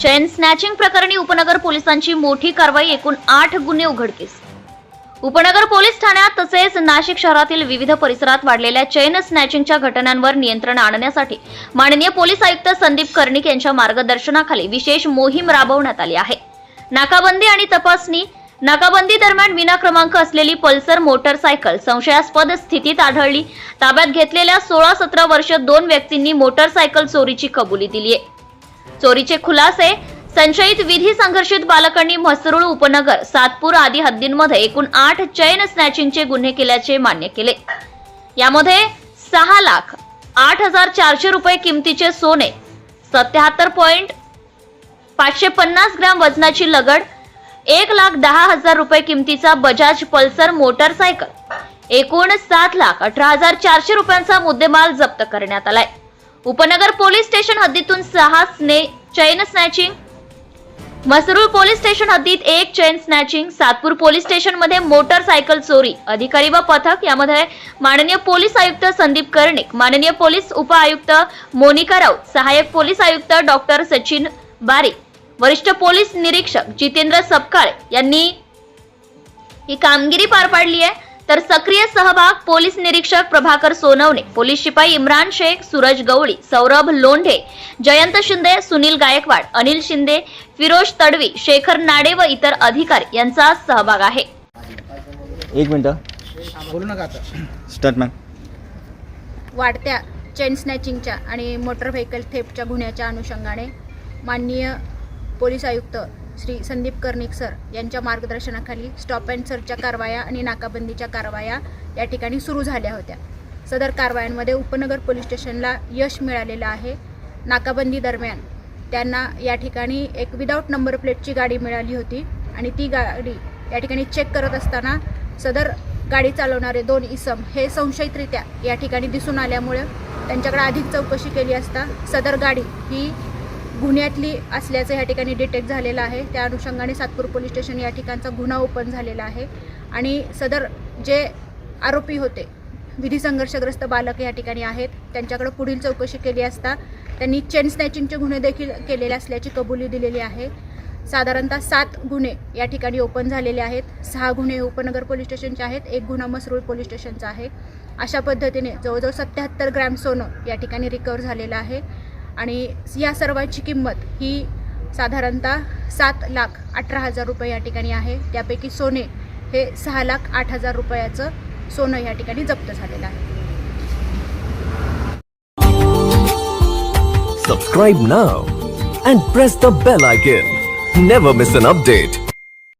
चैन snatching प्रकरणी उपनगर पोलिसांची मोठी कारवाई एकूण आठ गुन्हे उघडकीस उपनगर पोलीस ठाण्यात तसेच नाशिक शहरातील विविध परिसरात वाढलेल्या चैन स्नॅचिंगच्या घटनांवर नियंत्रण आणण्यासाठी माननीय पोलीस आयुक्त संदीप कर्णिक यांच्या मार्गदर्शनाखाली विशेष मोहीम राबवण्यात आली आहे. नाकाबंदी आणि तपासणी नाकाबंदी दरम्यान विना क्रमांक असलेली पल्सर मोटरसायकल संशयास्पद स्थितीत आढळली. ताब्यात घेतलेल्या सोळा सतरा वर्ष दोन व्यक्तींनी मोटरसायकल चोरीची कबुली दिली आहे चोरीचे खुलासे संशयित विधी संघर्षित बालकांनी म्हसरूळ उपनगर सातपूर आदी हद्दींमध्ये एकूण आठ चैन स्नॅचिंगचे गुन्हे केल्याचे मान्य केले. यामध्ये सहा लाख आठ हजार चारशे रुपये किमतीचे सोने सत्याहत्तर पॉइंट पाचशे पन्नास ग्रॅम वजनाची लगड एक लाख दहा हजार रुपये किमतीचा बजाज पल्सर मोटरसायकल एकूण सात लाख अठरा हजार चारशे रुपयांचा मुद्देमाल जप्त करण्यात आलाय. उपनगर पोलीस स्टेशन हद्दीतून सहा स्ने chain snatching Masrul police station हद्दीत एक चैन स्नॅचिंग सातपूर पोलीस स्टेशनमध्ये मोटरसायकल चोरी. अधिकारी व पथक यामध्ये माननीय पोलीस आयुक्त संदीप कर्णिक माननीय पोलीस उपआयुक्त मोनिका राऊत सहाय्यक पोलीस आयुक्त डॉक्टर सचिन बारी वरिष्ठ पोलीस निरीक्षक जितेंद्र सपकाळे यांनी ही कामगिरी पार पाडली आहे. तर सक्रिय सहभाग पोलीस निरीक्षक प्रभाकर सोनवणे पोलीस शिपाई इम्रान शेख सूरज गवळी सौरभ लोंढे जयंत शिंदे सुनील गायकवाड अनिल शिंदे फिरोज तडवी शेखर नाडे व इतर अधिकारी यांचा सहभाग आहे. एक मिनटं. बोलू नका आता. स्टार्ट मॅम वाढत्या चेन स्नॅचिंगच्या आणि मोटर व्हेकल थेफ्टच्या गुन्ह्याच्या अनुषंगाने माननीय पोलीस आयुक्त श्री संदीप कर्णिक सर यांच्या मार्गदर्शनाखाली स्टॉप अँड सर्चच्या कारवाया आणि नाकाबंदीच्या कारवाया या ठिकाणी सुरू झाल्या होत्या. सदर कारवायांमध्ये उपनगर पोलीस स्टेशनला यश मिळालेलं आहे. नाकाबंदी दरम्यान त्यांना या ठिकाणी एक विदाऊट नंबर प्लेटची गाडी मिळाली होती आणि ती गाडी या ठिकाणी चेक करत असताना सदर गाडी चालवणारे दोन इसम हे संशयितरित्या या ठिकाणी दिसून आल्यामुळे त्यांच्याकडे अधिक चौकशी केली असता सदर गाडी ही गुन्ह्यातली असल्याचं या ठिकाणी डिटेक्ट झालेलं आहे. त्या अनुषंगाने सातपूर पोलीस स्टेशन या ठिकाणचा गुन्हा ओपन झालेला आहे. आणि सदर जे आरोपी होते विधी संघर्षग्रस्त बालक या ठिकाणी आहेत. त्यांच्याकडे पुढील चौकशी केली असता त्यांनी चेन स्नॅचिंगचे गुन्हे देखील केलेले असल्याची कबुली दिलेली आहे. साधारणतः सात गुन्हे या ठिकाणी ओपन झालेले आहेत. सहा गुन्हे उपनगर पोलीस स्टेशनचे आहेत. एक गुन्हा मसरूळ पोलीस स्टेशनचा आहे. अशा पद्धतीने जवळजवळ सत्याहत्तर ग्रॅम सोनं या ठिकाणी रिकवर झालेलं आहे. आणि या सर्वांची किंमत ही साधारणतः सात लाख अठरा हजार रुपये या ठिकाणी आहे. त्यापैकी सोने हे सहा लाख आठ हजार रुपयाचं सोनं या ठिकाणी जप्त झालेलं आहे. Subscribe now and press the bell icon never miss an update